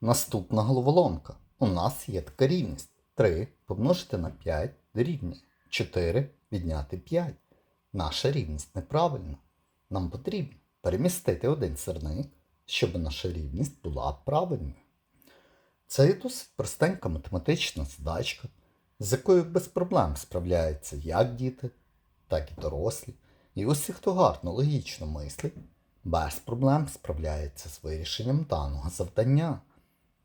Наступна головоломка. У нас є така рівність. 3 помножити на 5 дорівнює 4 відняти 5. Наша рівність неправильна. Нам потрібно перемістити один сирник, щоб наша рівність була правильною. Це є досить простенька математична задачка, з якою без проблем справляються як діти, так і дорослі. І усі, хто гарно логічно мислить, без проблем справляється з вирішенням даного завдання.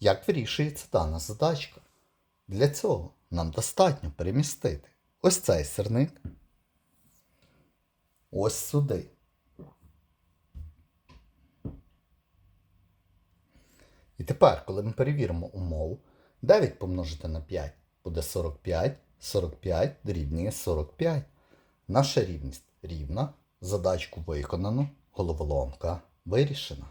Як вирішується дана задачка? Для цього нам достатньо перемістити ось цей сирник ось сюди. І тепер, коли ми перевіримо умову, 9 помножити на 5 буде 45, 45 дорівнює 45. Наша рівність рівна, задачку виконано, головоломка вирішена.